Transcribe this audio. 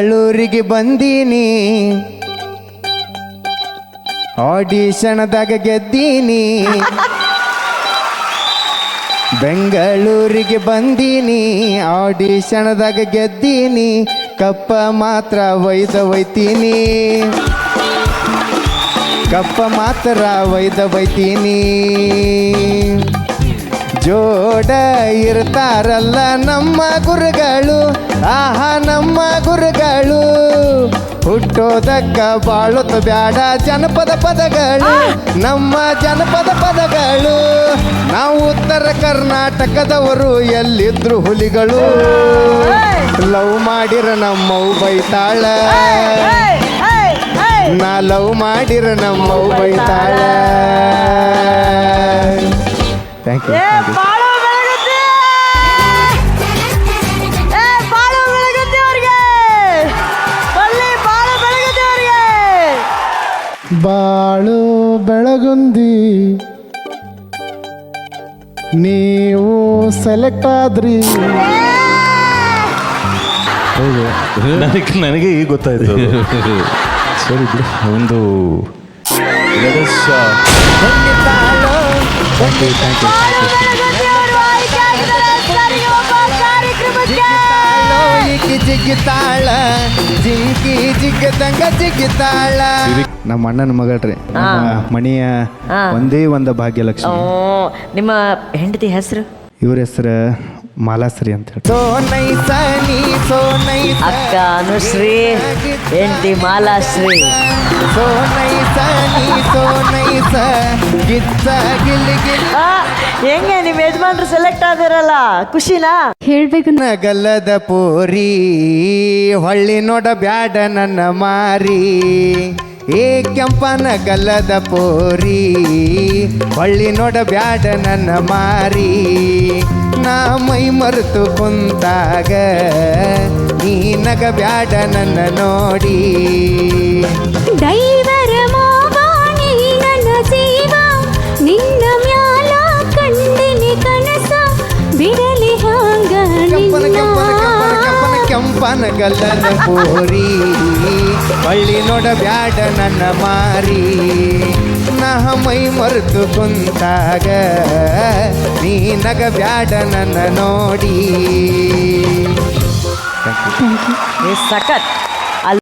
ಬೆಳ್ಳೂರಿಗೆ ಬಂದೀನಿ. ಆಡಿಷನ್ದಾಗ ಗೆದ್ದೀನಿ. ಬೆಂಗಳೂರಿಗೆ ಬಂದೀನಿ. ಆಡಿಷನ್ದಾಗ ಗೆದ್ದೀನಿ. ಕಪ್ಪ ಮಾತ್ರ ಒಯ್ದ ಒಯ್ತೀನಿ. ಕಪ್ಪ ಮಾತ್ರ ವೈದ ಒಯ್ತೀನಿ. ಜೋಡ ಇರ್ತಾರಲ್ಲ ನಮ್ಮ ಗುರುಗಳು. ಆಹಾ, ನಮ್ಮ ಗುರುಗಳು. ಹುಟ್ಟೋದಕ್ಕ ಬಾಳುತ್ತ ಬ್ಯಾಡ ಜನಪದ ಪದಗಳು. ನಮ್ಮ ಜನಪದ ಪದಗಳು. ನಾವು ಉತ್ತರ ಕರ್ನಾಟಕದವರು, ಎಲ್ಲಿದ್ರು ಹುಲಿಗಳು. ಲವ್ ಮಾಡಿರ ನಮ್ಮವು ಬೈತಾಳ. ನಾ ಲವ್ ಮಾಡಿರ ನಮ್ಮವು ಬೈತಾಳ. ಬಾಳು ಬೆಳಗುತ್ತಿ! ಏ ಬಾಳು ಬೆಳಗುತ್ತಿ ಅವ್ರಿಗೆ! ಬಲ್ಲಿ ಬಾಳು ಬೆಳಗುತ್ತಿ ಅವ್ರಿಗೆ! ಬಾಳು ಬೆಳಗುಂದಿ ನೀವು ಸೆಲೆಕ್ಟ್ ಆದ್ರಿ. ನನಗೆ ನನಗೆ ಈಗ ಗೊತ್ತಾಯ್ತು ಅದು. ಸರಿ ಬಿಡು. ಒಂದು let us, uh, ಹೊಂದಿತಾಳೋ thank you, thank you, thank you. Belagutti ಅವರು ಆಯ್ಕೆ ಆಗಿದ್ದಾರೆ ಸರಿಯೊಬ್ಬ ಕಾರ್ಯಕ್ರಮಕ್ಕೆ ಜಿಗಿತಾಳೋ ಈಕಿ ಜಿಗಿತಾಳ. ಜಿಂಕಿ ಜಿಗ್ಗದಂಗ ಜಿಗಿತಾಳ ನಮ್ಮ ಅಣ್ಣನ ಮಗಳ್ರಿ ಮಣಿಯ ಒಂದೇ ಒಂದು ಭಾಗ್ಯಲಕ್ಷ್ಮಿ. ಓ ನಿಮ್ಮ ಹೆಂಡತಿ ಹೆಸರು? ಇವ್ರ ಹೆಸರು ಮಾಲಾಶ್ರೀ ಅಂತ ಹೇಳಿ ಅಕ್ಕ ಅನುಶ್ರೀ ಹೆಂಡತಿ ಮಾಲಾಶ್ರೀ. ಸೋ ನೈಸ ನೈಸ ಗಿತ್ತ ಗಿಲ್ ಗಿಲ್. ಆ, ಹೆಂಗೆ ನಿಮ್ಮ ಯಜಮಾನ್ರು ಸೆಲೆಕ್ಟ್ ಆದಿರಲ್ಲ ಖುಷಿನಾ? ಹೇಳ್ಬೇಕು. ನಗಲದ ಪೋರಿ ಹೊಳ್ಳಿ ನೋಡ ಬ್ಯಾಡ ನನ್ನ ಮಾರಿ. ಏ ಕೆಂಪನ ಗಲ್ಲದ ಪೋರಿ ಹೊಳ್ಳಿ ನೋಡ ಬ್ಯಾಡ ನನ್ನ ಮಾರಿ. ನಾ ಮೈ ಮರೆತು ಕುಂತಾಗ ನೀ ನಗ ಬ್ಯಾಡ ನನ್ನ ನೋಡಿ. ಕೆಂಪನ ಗಲ್ಲನ ಕೋರಿ ಬಳ್ಳಿ ನೋಡ ಬ್ಯಾಡ ನನ್ನ ಮಾರಿ. ನಾ ಮೈ ಮರೆತು ಕುಂತಾಗ ನೀ ನಗ ಬ್ಯಾಡ ನನ್ನ ನೋಡಿ. ಸಖತ್.